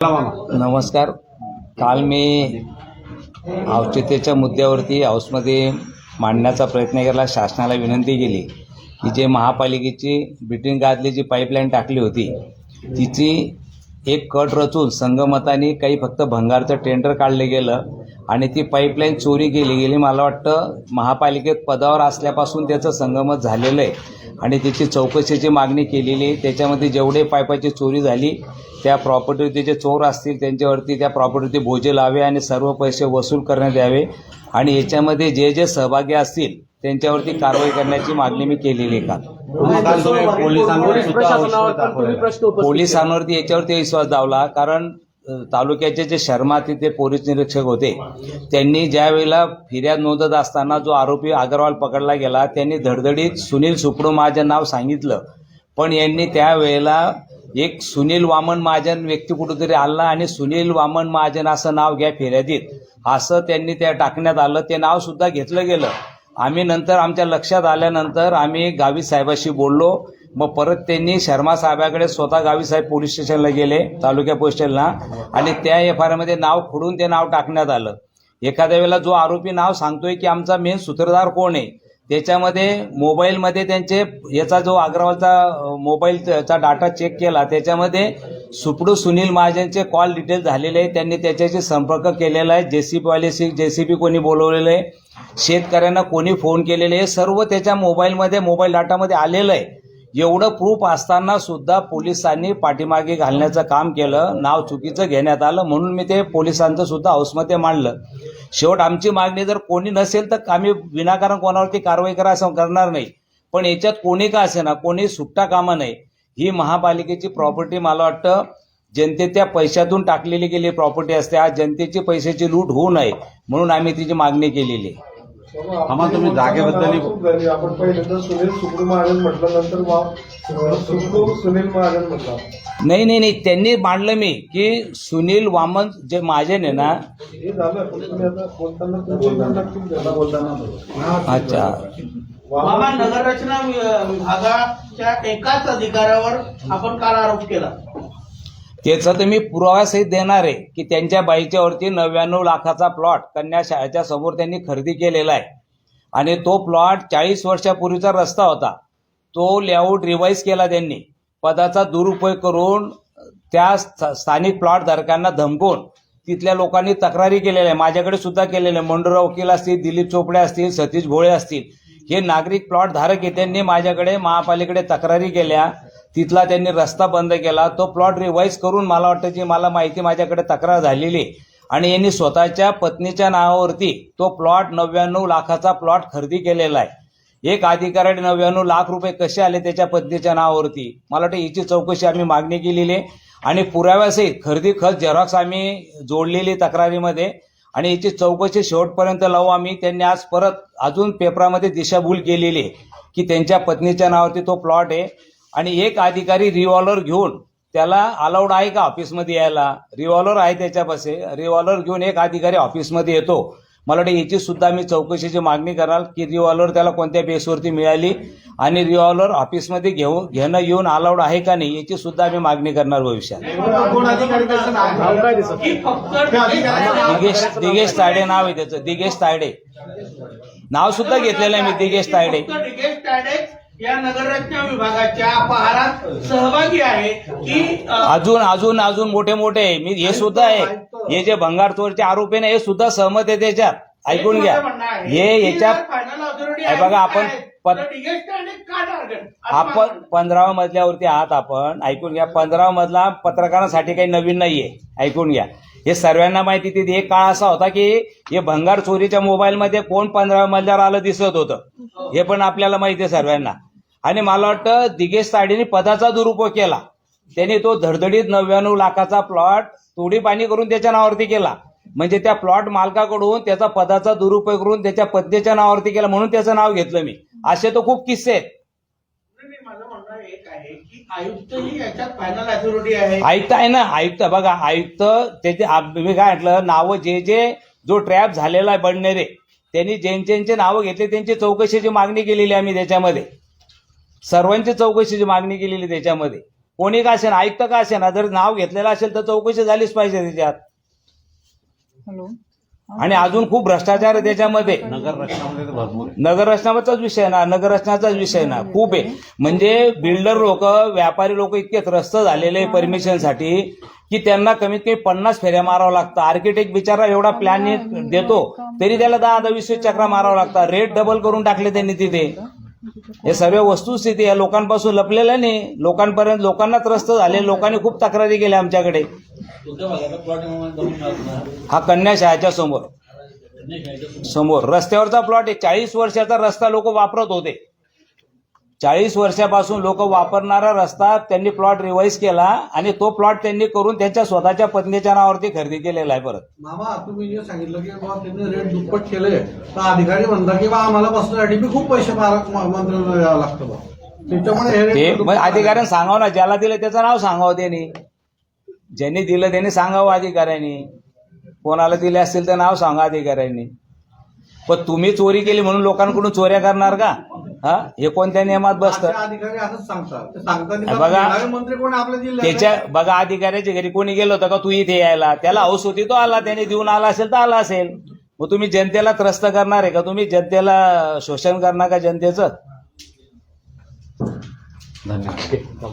नमस्कार. काल मी औचित्याच्या मुद्द्यावरती हाऊसमध्ये मांडण्याचा प्रयत्न केला शासनाला विनंती केली की जे महापालिकेची ब्रिटिंग गादली जी पाईपलाईन टाकली होती तिची एक कट रचून संगमताने काही फक्त भंगारचं टेंडर काढलं गेलं आणि ती पाईपलाईन चोरी केली गेली. मला वाटतं महापालिकेत पदावर असल्यापासून त्याचं संगमत झालेलं आहे. आणि त्याची चौकशीची मागणी केलेली आहे. त्याच्यामध्ये जेवढे पाईपाची चोरी झाली त्या प्रॉपर्टीवरती जे चोर असतील त्यांच्यावरती त्या प्रॉपर्टीवरती बोजे लावे आणि सर्व पैसे वसूल करण्यात यावे. आणि याच्यामध्ये जे जे सहभागी असतील त्यांच्यावरती कारवाई करण्याची मागणी मी केलेली आहे काल. पोलिसांवरती याच्यावरती विश्वास दावला कारण तालुक्याचे जे शर्मा तिथे पोलीस निरीक्षक होते त्यांनी ज्या वेळेला फिर्याद नोंदत असताना जो आरोपी अग्रवाल पकडला गेला त्यांनी धडधडीत सुनील सुपडो माझं नाव सांगितलं. पण यांनी त्यावेळेला एक सुनील वामन महाजन व्यक्ती कुठेतरी आणला आणि सुनील वामन महाजन असं नाव घ्या फिर्यादीत. असं त्यांनी त्या टाकण्यात आलं. ते नाव सुद्धा घेतलं गेलं. आम्ही नंतर आमच्या लक्षात आल्यानंतर आम्ही गावी साहेबाशी बोललो. मग परत त्यांनी शर्मा साहेबाकडे स्वतः गावी साहेब पोलीस स्टेशनला गेले तालुक्या पोलीस स्टेशनला आणि त्या एफ आयमध्ये नाव खोडून ते नाव टाकण्यात आलं. एखाद्या वेळेला जो आरोपी नाव सांगतोय की आमचा मेन सूत्रधार कोण आहे त्याच्यामध्ये मोबाईलमध्ये त्यांचे याचा जो अग्रवालचा मोबाईलचा डाटा चेक केला त्याच्यामध्ये सुपडू सुनील महाजनचे कॉल डिटेल झालेले आहे त्यांनी त्याच्याशी संपर्क केलेला आहे. जेसीबीवाले जेसीबी कोणी बोलवलेलं आहे. शेतकऱ्यांना कोणी फोन केलेले आहे. सर्व त्याच्या मोबाईलमध्ये मोबाईल डाटामध्ये आलेलं आहे. एवढं प्रूफ असताना सुद्धा पोलिसांनी पाठीमागे घालण्याचं काम केलं नाव चुकीचं घेण्यात आलं म्हणून मी ते पोलिसांचं सुद्धा हाऊसमध्ये मांडलं. शेवट आमची मागणी जर कोणी नसेल तर आम्ही विनाकारण कोणावरती कारवाई करा असं करणार नाही. पण याच्यात कोणी का असे ना कोणी सुट्टा कामा नाही ही महापालिकेची प्रॉपर्टी मला वाटतं जनतेच्या पैशातून टाकलेली गेली प्रॉपर्टी असते. आज जनतेची पैशाची लूट होऊ नये म्हणून आम्ही तिची मागणी केलेली आहे आम्हाला तुम्ही जागेबद्दल आपण पहिल्यांदा सुनील सुकडू महाजन म्हटलं नंतर वा- सुकडू सुनील महाजन म्हटलं. नाही नाही नाही. त्यांनी मांडलं मी की सुनील वामन जे महाजन आहे ना हे झालं. बोलताना बोलताना अच्छा. बाबा नगररचना विभागाच्या एकाच अधिकाऱ्यावर आपण काल आरोप केला. त्याचा तर मी पुराव्यासहित देणार आहे की त्यांच्या बाईच्यावरती नव्याण्णव लाखाचा प्लॉट कन्या शाळेच्या समोर त्यांनी खरेदी केलेला आहे. आणि तो प्लॉट चाळीस वर्षापूर्वीचा रस्ता होता. तो लेआउट रिवाईज केला त्यांनी. पदाचा दुरुपयोग करून त्या स्थ- स्थानिक प्लॉट धारकांना धमकून तिथल्या लोकांनी तक्रारी केलेल्या आहे माझ्याकडे सुद्धा केलेल्या आहे मंडुराव वकील असतील दिलीप चोपडे असतील सतीश भोळे असतील. हे नागरिक प्लॉट धारक आहे त्यांनी माझ्याकडे महापालिकेकडे तक्रारी केल्या. तिथला त्यांनी रस्ता बंद केला. तो प्लॉट रिवाईज करून मला वाटतं जी मला माहिती माझ्याकडे तक्रार झालेली आहे. आणि यांनी स्वतःच्या पत्नीच्या नावावरती तो प्लॉट नव्याण्णव लाखाचा प्लॉट खरेदी केलेला आहे. एक अधिकाऱ्याने नव्याण्णव लाख रुपये कसे आले त्याच्या पत्नीच्या नावावरती? मला वाटतं याची चौकशी आम्ही मागणी केलेली आहे. आणि पुराव्यासहित खरेदी खत झेरॉक्स आम्ही जोडलेली तक्रारीमध्ये आणि याची चौकशी शेवटपर्यंत लावू आम्ही. त्यांनी आज परत अजून पेपरामध्ये दिशाभूल केलेली आहे की त्यांच्या पत्नीच्या नावावरती तो प्लॉट आहे. आणि एक अधिकारी रिव्हॉल्वर घेऊन त्याला अलाउड आहे का ऑफिसमध्ये यायला? रिव्हॉल्वर आहे त्याच्यापाशी रिव्हॉल्वर घेऊन एक अधिकारी ऑफिसमध्ये येतो. मला वाटतं याची सुद्धा मी चौकशीची मागणी कराल की रिव्हॉल्वर त्याला कोणत्या बेसवरती मिळाली आणि रिव्हॉल्वर ऑफिसमध्ये घेऊ घेणं येऊन अलाउड आहे का नाही याची सुद्धा आम्ही मागणी करणार भविष्यात. नाव? काय दिसत की फक्त दिगेश दिगेश तायडे नाव आहे त्याचं. दिगेश तायडे. नाव सुद्धा घेतलेलं आहे मी दिगेश तायडे या नगररचना विभागाच्या अपहारात सहभागी आहे की अजून अजून अजून मोठे मोठे. मी हे सुद्धा आहे. हे जे भंगार चोरचे आरोप आहे ना हे सुद्धा सहमत आहे त्याच्यात. ऐकून घ्या. हे की याच्या जर final authority आहे, बघा, आपण आपण. पंधराव्या मजल्यावरती आहात आपण. ऐकून घ्या पंधरावा मजला पत्रकारांसाठी काही नवीन नाहीये. ऐकून घ्या. हे सर्वांना माहिती तिथे एक काळ असा होता की हे भंगार चोरीच्या मोबाईलमध्ये कोण पंधराव्या मजल्यावर आलं दिसत होतं. हे पण आपल्याला माहिती आहे सर्वांना. आणि मला वाटतं दिगेश ताडेने पदाचा दुरुपयोग केला. त्याने तो धडधडीत नव्याण्णव लाखाचा प्लॉट तोडी पाणी करून त्याच्या नावावरती केला. म्हणजे त्या प्लॉट मालकाकडून त्याचा पदाचा दुरुपयोग करून त्याच्या पत्नीच्या नावावरती केला म्हणून त्याचं नाव घेतलं मी. असे तर खूप किस्से आहेत. नाही, नाही, माझं म्हणणं एक आहे की आयुक्त ही आहे. आयुक्त आहे ना आयुक्त. बघा आयुक्त त्याचे मी काय म्हटलं नावं जे जे जो ट्रॅप झालेला आहे बडनेरे त्यांनी ज्यांचे नावं घेतले त्यांची चौकशीची मागणी केलेली आहे आम्ही त्याच्यामध्ये. सर्वांची चौकशीची मागणी केलेली त्याच्यामध्ये. कोणी का असेल ऐकतं का असेल जर नाव घेतलेलं असेल तर चौकशी झालीच पाहिजे त्याच्यात. हॅलो. आणि अजून खूप भ्रष्टाचार आहे त्याच्यामध्ये. नगर. नगर रचनाचाच विषय ना नगर रचनाचाच विषय ना खूप आहे. म्हणजे बिल्डर लोक व्यापारी लोक इतके त्रस्त झालेले परमिशनसाठी की त्यांना कमीत कमी पन्नास फेऱ्या मारावं लागतं आर्किटेक्ट बिचारा एवढा प्लॅन देतो तरी त्याला दहा दहा वीस वीस चक्रा मारावं लागतात. रेट डबल करून टाकले त्यांनी तिथे. हे सर्व वस्तुस्थिती या लोकांपासून लपलेलं नाही. लोकांपर्यंत लोकांना त्रस्त झाले. लोकांनी खूप तक्रारी केल्या आमच्याकडे. हा कन्याशाळेच्या समोर. समोर. रस्त्यावरचा प्लॉट आहे. चाळीस वर्षाचा रस्ता लोक वापरत होते. चाळीस वर्षापासून लोक वापरणारा रस्ता त्यांनी प्लॉट रिवाईज केला आणि तो प्लॉट त्यांनी करून त्यांच्या स्वतःच्या पत्नीच्या नावावरती खरेदी केलेला आहे परत. मामा तुम्ही जे सांगितलं की बाबा त्यांनी रेट दुप्पट केले तर अधिकारी म्हणतात की बा आम्हाला बसण्यासाठी बी खूप पैसे मंत्र्यांना द्यावं लागतं बा त्याच्यामुळे अधिकाऱ्यांनी सांगावं ना ज्याला दिलं त्याचं नाव सांगावं त्यांनी. ज्यांनी दिलं त्यांनी सांगावं अधिकाऱ्यांनी. कोणाला दिले असतील तर नाव सांगा अधिकाऱ्यांनी. पण तुम्ही चोरी केली म्हणून लोकांकडून चोऱ्या करणार का? हा? हे कोणत्या नियमात बसतं? आजचे अधिकारी असंच सांगतात. ते सांगतात की बघा. येणारे मंत्री कोण आपल्या जिल्ह्यात? त्याच्या बघा अधिकाऱ्याच्या घरी कोणी गेलं होतं का? तू इथे यायला. त्याला हौस होती तो आला. त्याने देऊन आला असेल तर आला असेल. मग तुम्ही जनतेला त्रस्त करणार आहे का? तुम्ही जनतेला शोषण करणार का जनतेचं? धन्यवाद.